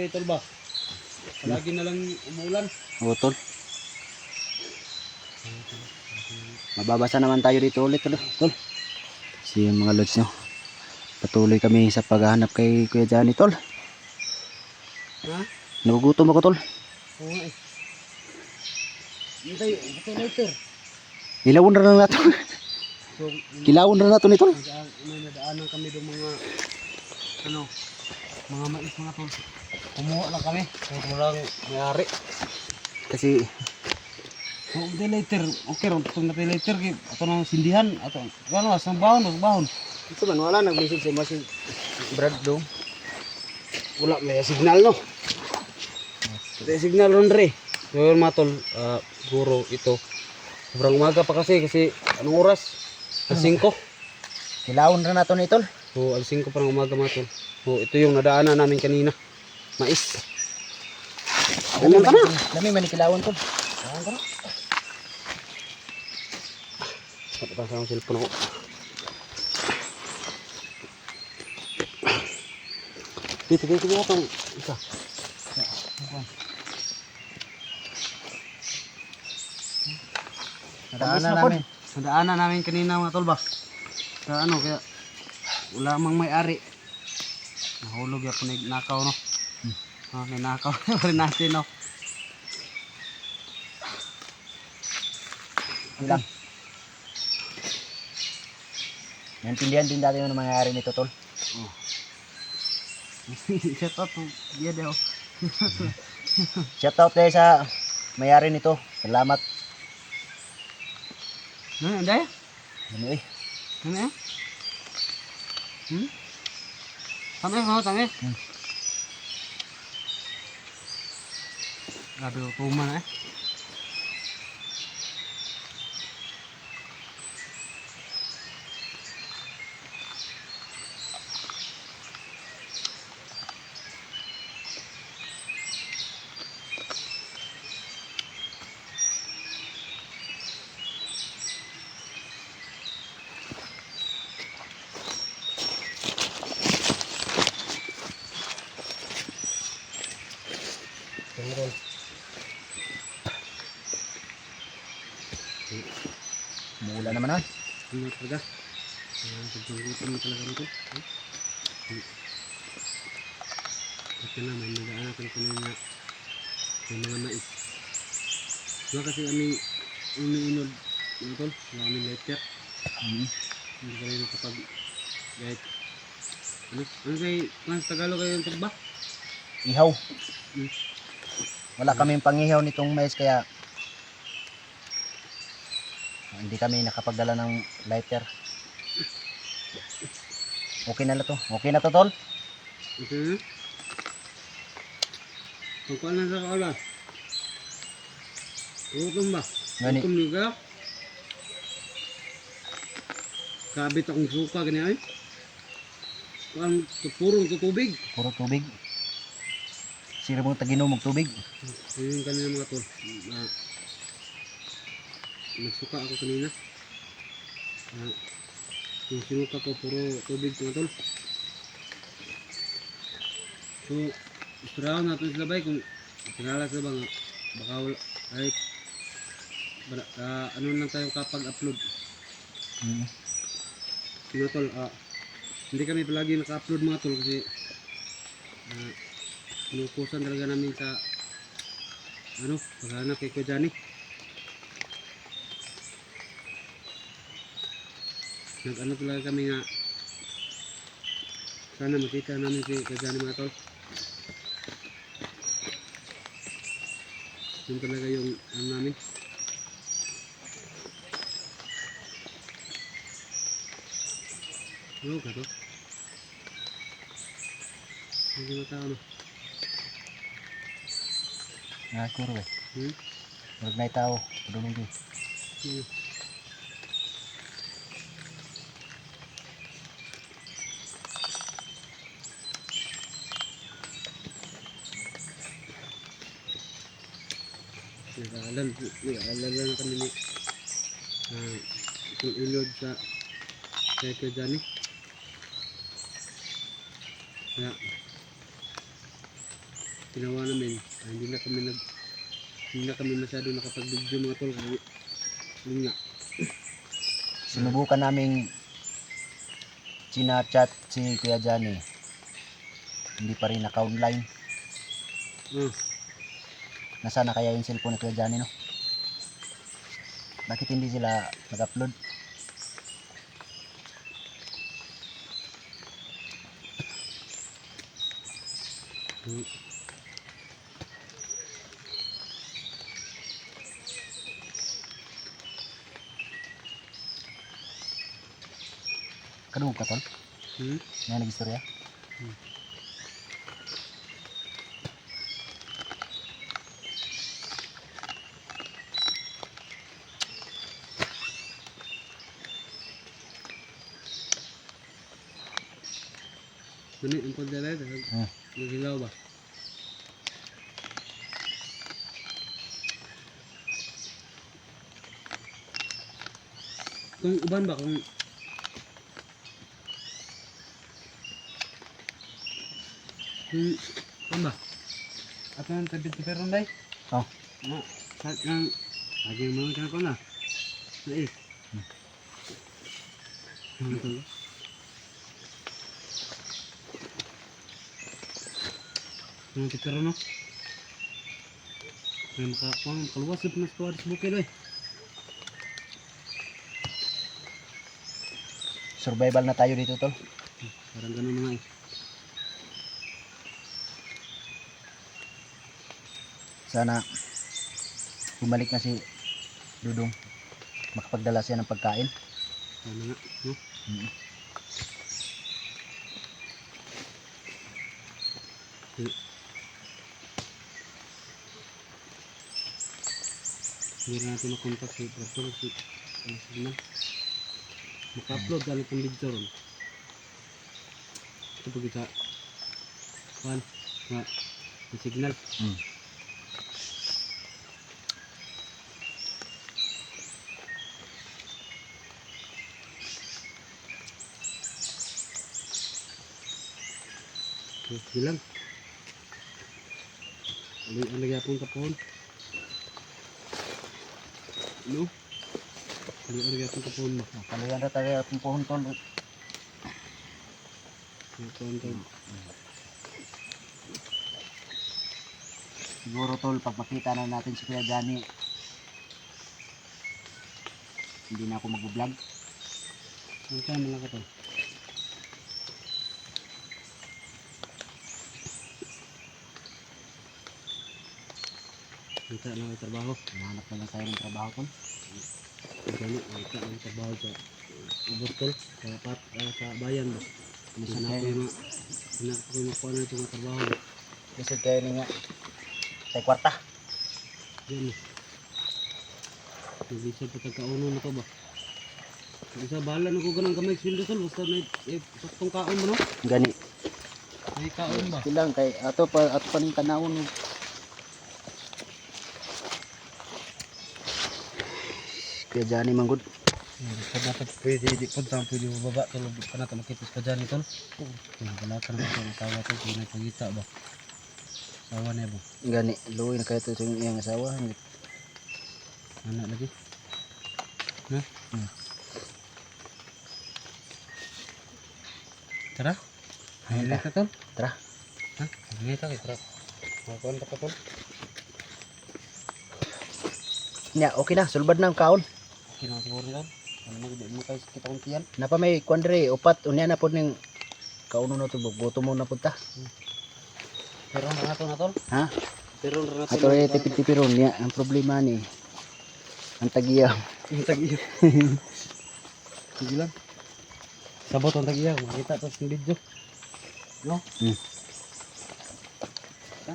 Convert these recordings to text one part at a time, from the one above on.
Grabe Tol ba? Palagi na lang umuulan. Oo, tol. Mababasa naman tayo dito ulit, tol. tol. Si mga lods nyo. Patuloy kami sa paghahanap kay Kuya Johnny, tol. Ha? Nagugutom ako, tol. Oo eh. Hintay, ito later. Ilawon na lang nato. So, Kilawon na tol. Nadaan, may nadaanan kami doon mga ano mga mais mga tol. Kumuha lang kami. Kung walang mayari. Kasi, Kung di later, okay ron. Kung natin later, ato nang sindihan. Ato, ano, asang bahon, asang bahon. ito man, wala nag-message sa si Brad do. Wala, may signal no. May signal ron re. So yun mga tol, ah, guro ito. Sobrang umaga pa kasi, kasi anong oras? Alas 5. Kilawon na nato ni, tol. So, alas 5 pa ng umaga mga tol. So, ito yung nadaanan namin kanina. Mais. Dami man, dami man ni kilawon, tol. Saan ka na? Napataas ang cellphone ako. Dito, dito, dito itong isa. Nadaanan na namin. Nadaanan namin kanina mga tol ba? Sa ano, kaya wala mang may-ari. Nahulog ya po nakaw no. Hmm. Ah, may nakaw pa rin natin no. Ang lang. Naintindihan din dati yung mangyayari nito, tol. Oh. Shout out to dia daw. Shoutout tayo sa mayari nito. Salamat. Ano, daya? Ano eh. Ano yan? Hmm? Tama mo, tama. Hmm. Grabe, tuman eh. Tingnan. Mula naman ah. Ano talaga? Ayan, pagpanggutan mo talaga nito. Hmm? Ito na, may nag-aanakan ko na nga may mga mais. Wala kasi aming umiinod ng tol. Wala aming lighter. Mm. Hindi ka rin kapag light. Ano? Ano kay, mas Tagalog kayo yung tagba? Ihaw. Hmm. Wala kaming pangihaw nitong mais kaya hindi kami nakapagdala ng lighter. Okay na to. Okay na to, tol. Okay na? Pagkuhan na sa kaulan. Utom ba? Gani. Utom niyo ka? Kabit akong suka ganyan ay. Kuan purong tutubig. Puro tubig. Sira mo taginom og tubig. Yun kanina mga tol. Uh, nagsuka ako kanina. Uh, yung sinuka ko puro tubig mga tol. So, istirahan natin sila bay kung pinala sila ba nga baka wala bara, ah, ano lang tayo kapag upload. Mm. Mga tol, ah, hindi kami palagi naka-upload mga tol kasi uh, pinukusan talaga namin sa ano, paghanap kay Kuya Johnny. Nag-ano talaga kami nga sana makita namin si Johnny mga tol. Yun talaga yung ano namin. Ano ka to? Hindi mo tao no? Na kuro eh. Hmm? Wag na tao. Padulong din. Hmm. Nag-aalala, nag-aalala na kami ni ah, itong ilog sa kaya Johnny. Kaya, ginawa namin, ah, hindi na kami nag hindi na kami masyado nakapag-video mga tol kasi yun nga, Sinubukan naming chinachat si Kuya Johnny. Hindi pa rin naka-online. ah, Nasaan na kaya yung cellphone ni Kuya Johnny, no? Bakit hindi sila nag-upload? mm, Kadungog ka, tol? hmm, May nag-istorya? Mani, ang pagdalay, Hmm. naghilaw ba? Kung uban ba, kung kung uban ba? Ato ang tabi ti peron day? Oh. Na, sa kang lagi mga kana ko na. Na eh. Ano to? Ano ti peron no? May makakuha, makaluwas yung pinastuwa sa bukid eh. Survival na tayo dito, tol. Parang ganun na nga eh. Sana bumalik na si Dudong. Makapagdala siya ng pagkain. Sana nga, no? Mm. Hindi na natin makontak si Pastor si ano signal. Maka-upload ka itong video ron. Ito pag isa. Kuhan. Nga. Yung signal. Mm. Okay, lang. Ano ang nagyapon ka pohon? Ano? Ano ang nagyapon ka pohon mo? Kaluyan na tayo atong pohon, tol. Ano pohon ka? Siguro, tol, pag makita na natin si Kuya Johnny, hindi na ako mag-vlog. Ano ka lang ka to? Kita na ang trabaho. Hanap na lang tayo ng trabaho, tol. Gani, kita ang trabaho sa ubotol, sa pat, ah, sa bayan ba. Lisod Hanap ko kayo, yung hanap ko yung makuha na itong trabaho ba. lisod kayo ni nga. Sa kwarta. Yan eh. Nag-isa pa tagkauno na to ba. Isa bahala na ko ganang gamay sweldo tol basta may eh, saktong kaon mo no. Gani. May kaon ba? Silang kay ato pa ato pa ning kanawon. No. Kuya Johnny manggod. Dapat pwede di po tang pwede baba tol ka na makita ka dyan tol. Kung wala ka na sa tawa tol kung nagpagita ba. Sawa na ba. Gani, luoy na kayo to sa iyang asawa. Anak lagi. Na? Hmm. Tara. Hindi ka tol. Tara. Ha? Hindi ka tara. Makuha ka tol. Nya, okay na, sulbad na ang kaon. Na siguro tol. Ano mo di mo kayo kita kong tiyan. Napa may kwandre upat unya na pod ning kauno na to gutom mo na punta. Pero na nato na tol. Ha? Pero na nato. Ato rin tipid-tipiron niya. Ang problema ni ang tagiya. Yung tag-iya. Sige lang. Sabot ang tag-iya. Makita to sa video. No? Hmm. Ha?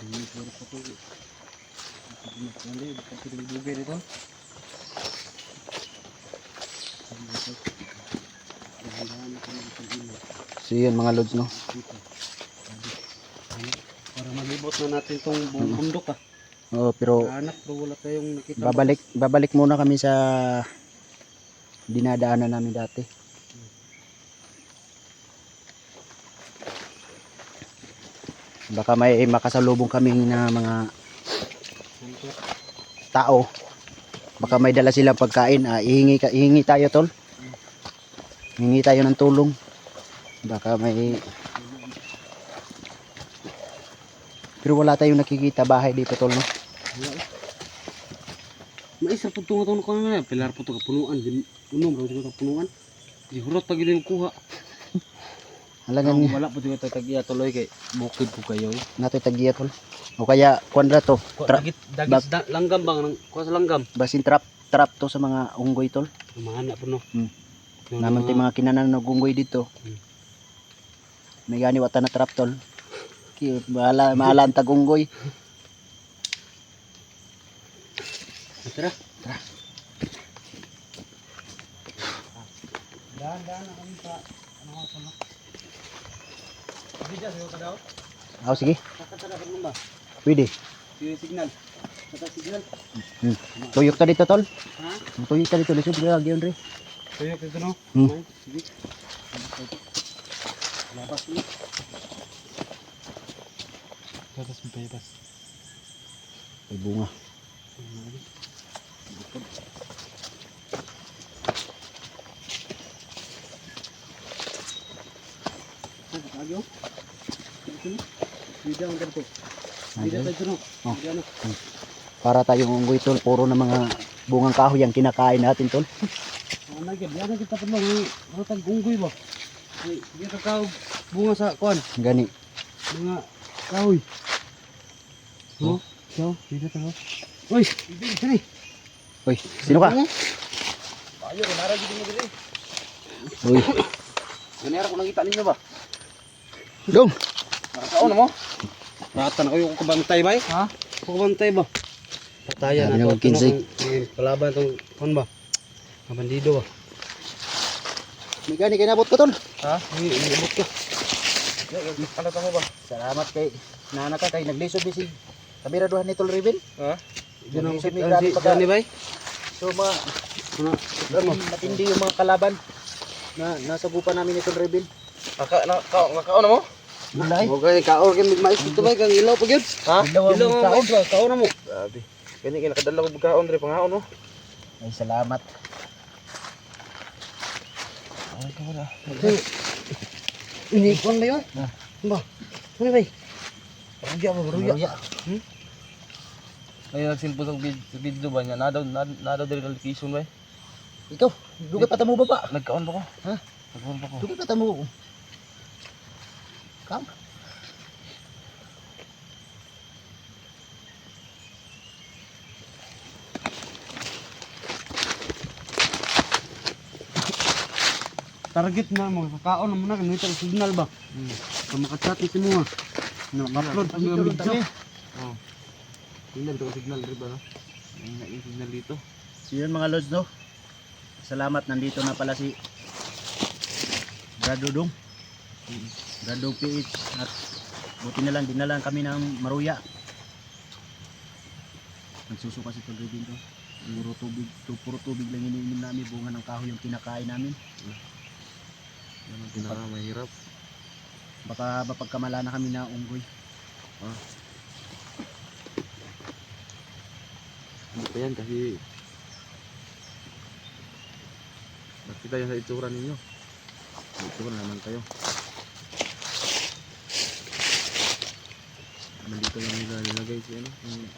Hindi ko rin pa to. Hindi, kasi nagbugay So yun mga lods no. Para malibot na natin tong buong bundok ah. Oo, pero Anak, pero wala tayong nakita. babalik babalik muna kami sa dinadaanan namin dati. Baka may makasalubong kami na mga tao. Baka may dala silang pagkain. Ah, ihingi, ihingi tayo tol. Ihingi tayo ng tulong. Baka may... Pero wala tayong nakikita bahay dito tol no. May isa po tungo tungo ko na pilar po to kapunuan. Unom raw sa kapunuan. Di hurot pag din kuha. Halagan Wala po tingo tagiya tuloy kay bukid po kayo. nato tagiya tol. O kaya kwadra to. Dagit dagit da, langgam bang nang kuha sa langgam. basin trap trap to sa mga unggoy tol. Mahana po no. Hmm. Yung Naman tayo mga kinanan ng unggoy dito. Hmm. May gani wata na trap tol. Ki maala maala ang tagunggoy. Tara. Tara. Dahan-dahan na kami sa ano nga sa Hindi dyan, sayo ka daw. Ah, sige. Kakatara ka ba? Pwede. Yung signal. Kata signal. Hmm. Tuyok ta dito tol. Ha? Tuyok ta dito lisod gyud gyud re. Sayo ka no? Hmm. Labas mo. Labas mo paypas. Ay bunga. Bida ang ganito. Bida tayo. Oh. Bida no. Para tayong unggoy tol, puro na mga bungang kahoy ang kinakain natin tol. Ano gid? Yan kita pa lang. Ano tag gunggoy ba? Ay, di ka kaw bunga sa kuan. Gani. Mga kahoy. Oh, so, bida tayo. Uy, bida tani. Uy, sino ka? Ayo, kunara gid mo diri. Uy, Ganera ko nakita ninyo ba? dong. Nakakaon mo? Rata na kayo kung kabantay ba? Ha? Kung kabantay ba? Patayan na naman, to. Kinsey. Kalaban tong kon ba? Mga bandido ba? May gani kinabot ko tol. Ha? Ay, iibot ka. Ano tamo ba? Salamat kay nana ka kay naglisod ni si kabiraduhan ni Tol Riven. Ha? Diyan ang grabe si pagka Johnny bay. So mga Ano? Ano? Matindi yung mga kalaban na nasagupan namin ni Tol Riven. Aka na ka nakaon mo? Bulay. Okay, kaon kay mais dito bay kang ilaw pa gyud. Ha? Ilaw mais ba? Kaon na mo. Grabe. Kani kay nakadala ko kaon diri pangaon no. Ay salamat. Ini kuan ba yun? Ah. Ba? Ano ba? Ruya ba ruya? Maruya. Ay nagsilpo sa vid- sa video ba niya? Nadaw na, nadaw diri ng location ba? Ikaw, dugay pa tamo baba. Nagkaon pa ko. Ha? Nagkaon pa ko. Dugay pa tamo. Kam. Target na mo, kakaon na mo na, kanito ang signal ba? Hmm. Kung makachat ni si mo ha. Na, upload ang mga video. Oh. Tingnan to ang signal rin ba no? Yung signal dito. So yun mga lods no. Salamat nandito na pala si Bradodong. Bradodong PH at buti na lang dinalan kami ng maruya. Nagsusuka si Tol Rubin to. Puro tubig, tu- puro tubig lang iniinom namin, bunga ng kahoy yung kinakain namin. Yan ang pinakamahirap. Baka mapagkamala na kami na unggoy. Ano pa yan kasi Nakita yan sa itsura ninyo. Sa itsura naman kayo. Nandito yung nila nilagay si ano, yung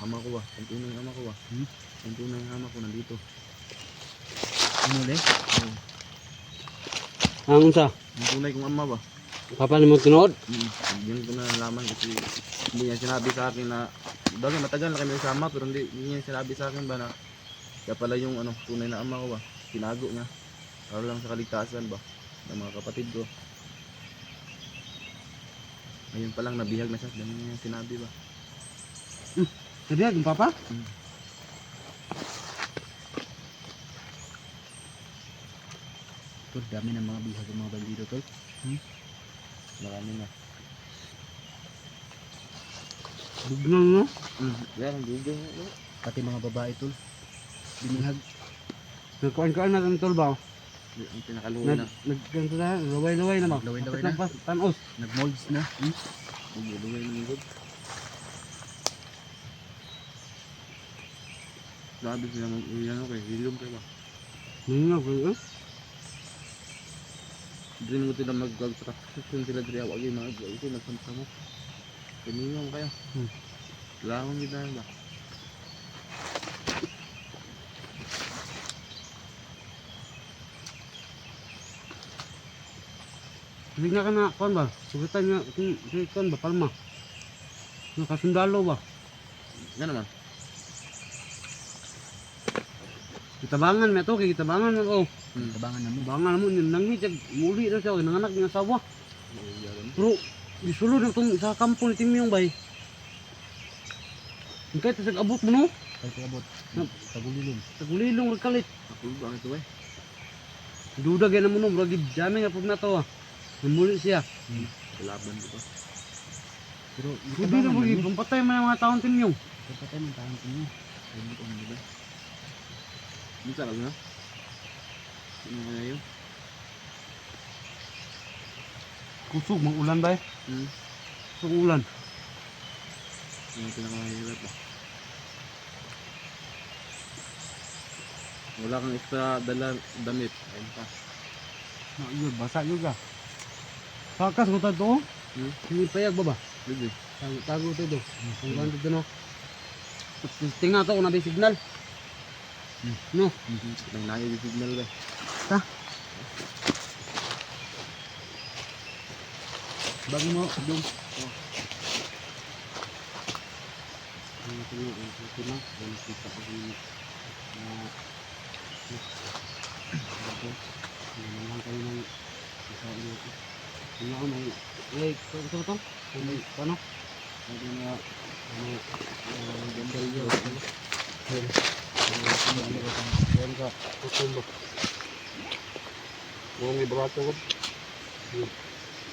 ama ko ba? Yung tunay ama ko ba? Hmm? Yung tunay ama ko nandito. Ano ulit? Ang unsa? Yung tunay kong ama ba? Papa ni mo tinood? Mm, yun ko na nalaman kasi hindi niya sinabi sa akin na bagay matagal na kami sama pero hindi, hindi niya sinabi sa akin ba na kaya pala yung ano tunay na ama ko ba? Tinago niya. Para lang sa kaligtasan ba? Ng mga kapatid ko. Ngayon pa lang nabihag na siya. Dami niya sinabi ba? Sabi ang papa? Tol, dami ng mga bihag ng mga bandido tol. marami na Bugnang no? Hmm, yan, ang dugay. Pati mga babae tol. Binihag. Nagkuhan-kuhan natin tol ba? Ang pinakaluwi Nag, na. nag, ganito na, laway-laway na ba? Laway-laway na. Tanos. Nagmolds na. Hmm? Luwi na mga Grabe sila mag-uwi ano kay William kayo ba? Ngayon ako, eh. Dream mo sila mag-construction sila diri awag yung mga gawin ko nagsamsa mo. Kanino kayo? Hmm. Kailangan kita ba? Hindi nga ka na, kuhan ba? Sugutan nga, kuhan ba, palma. Nakasundalo ba? Yan naman. Kitabangan, may to, kitabangan ako. Hmm. Tabangan na mo. Bangan mo, yung nangit, muli na siya, nanganak ng asawa. Yan. Pero, isulo na itong sa kampo ni Timyong bay. Ang kahit sa abot mo no, Ay kabot. Hmm. Tagulilom. sa gulilong kalit. Ako ba ito eh? Duda gaya na mo no, bragi jami nga po na to ah. Namuli siya. Kalaban dito. Pero Hindi na mo, kung patay man ang mga taon Timyong. Kapatay man tayo tingin. Ano ko ano ba? Bisa lang na. Ano kaya yun? Kusog, ulan ba eh? Hmm. Kusog ulan. Yung pinakamahirap ba? Wala kang extra dala damit. Ayun pa. Na, yun, basa yun ka. Pakas ko to, Hmm. hindi payag ba ba? Sige. Tago, tago to do. Ang ganda to no. Tingnan to kung nabi signal. No, May nayo yung signal ba? Bagi mo, dum. Ano nga, ano ito na, ano kita ko yung ano naman kayo ng isa ano ito. Ano ako ito, ito, may, ano, ano nga, ano, ah, ganda yun, ano, Yan. Ano, ano, ano, ano, yan ka, tutulo. Mga may brato ko.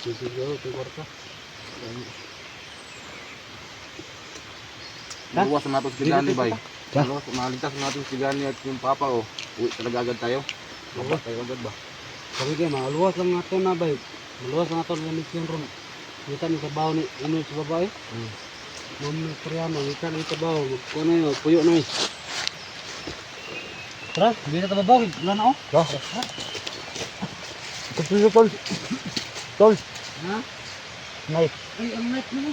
Sisiguro, ito kwarta. Maluwas na natin si Dito, Gani dito, bay. Ha? Maluwas, maligtas na natin si Gani at yung papa oh. Uwi talaga agad tayo. Baba tayo agad ba? Sabi kayo, maluwas lang nga ito na ba? Maluwas lang nga ito na mission room. Kita ni kabaw ni ano sa babae. Hmm. Ma'am ni Priyama, kita ni kabaw. Magkuha na yun, puyo na yun. Tara, hindi na ito babaw. Wala na ako. Ito puso tol. Tol. Ha? Knife. Ay, ang night mo.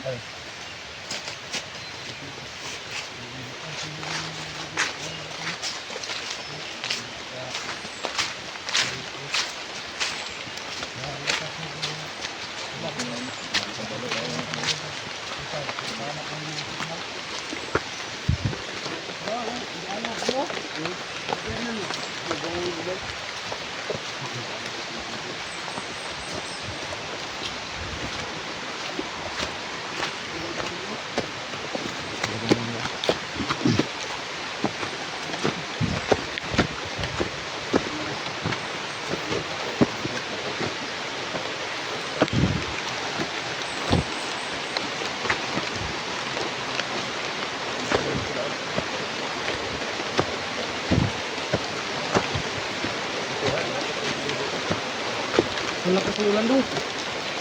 Ang lakas ng ulan doon.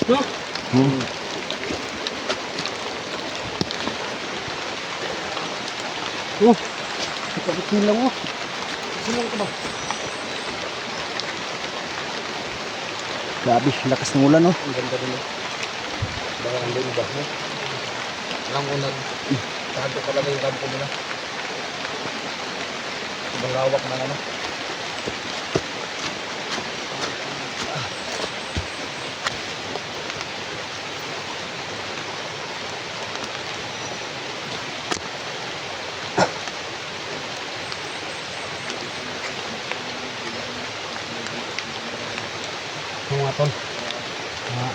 No? Hmm. Oh, kapit nilang oh. Silang ka ba? Grabe, lakas ng ulan oh. Ang ganda din eh. Baka ang doon ba? Alam ko na. Tago talaga yung kampo nila. Ibang lawak ng ano. Yung mga tol. Mga,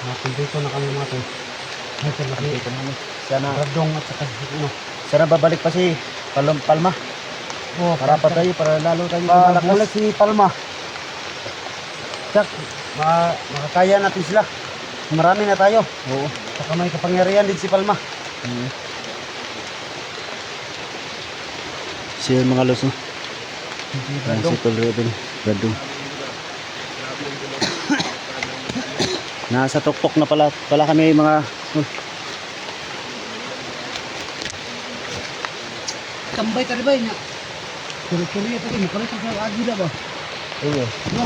mga kumpito na kami mga tol. Sana, Radong at saka ano. sana babalik pa si Palom, Palma. Oh, Para pa tayo, para lalo tayo malakas. si Palma. Tsak, ma makakaya natin sila. Marami na tayo. Oo. Saka may kapangyarihan din si Palma. Siya yung mga lods no. Ayan si Tol Rebel. Brandong. Nasa tuktok na pala, pala kami mga oh, Tambay tadi ba niya? Tuloy-tuloy ito din. Kalau sa agila ba? Oo. No.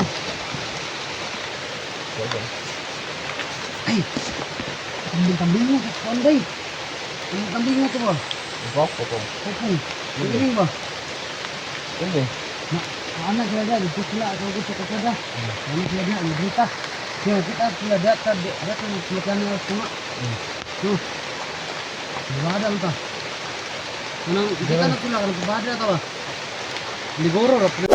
Ay. Kambing-kambing mo. Kuan bay. Ang kambing mo to ba? Ikaw, ikaw. Kupong. Ini ba? Hindi. Na, anak sila dah, itu sila aku cakap sila dah. Anak dah, ada berita. Ya, kita sila dah, tak ada, ada tu sila kan yang semua. Tuh. Ada entah. Mana kita nak sila kalau kepada atau apa? Di goro lah.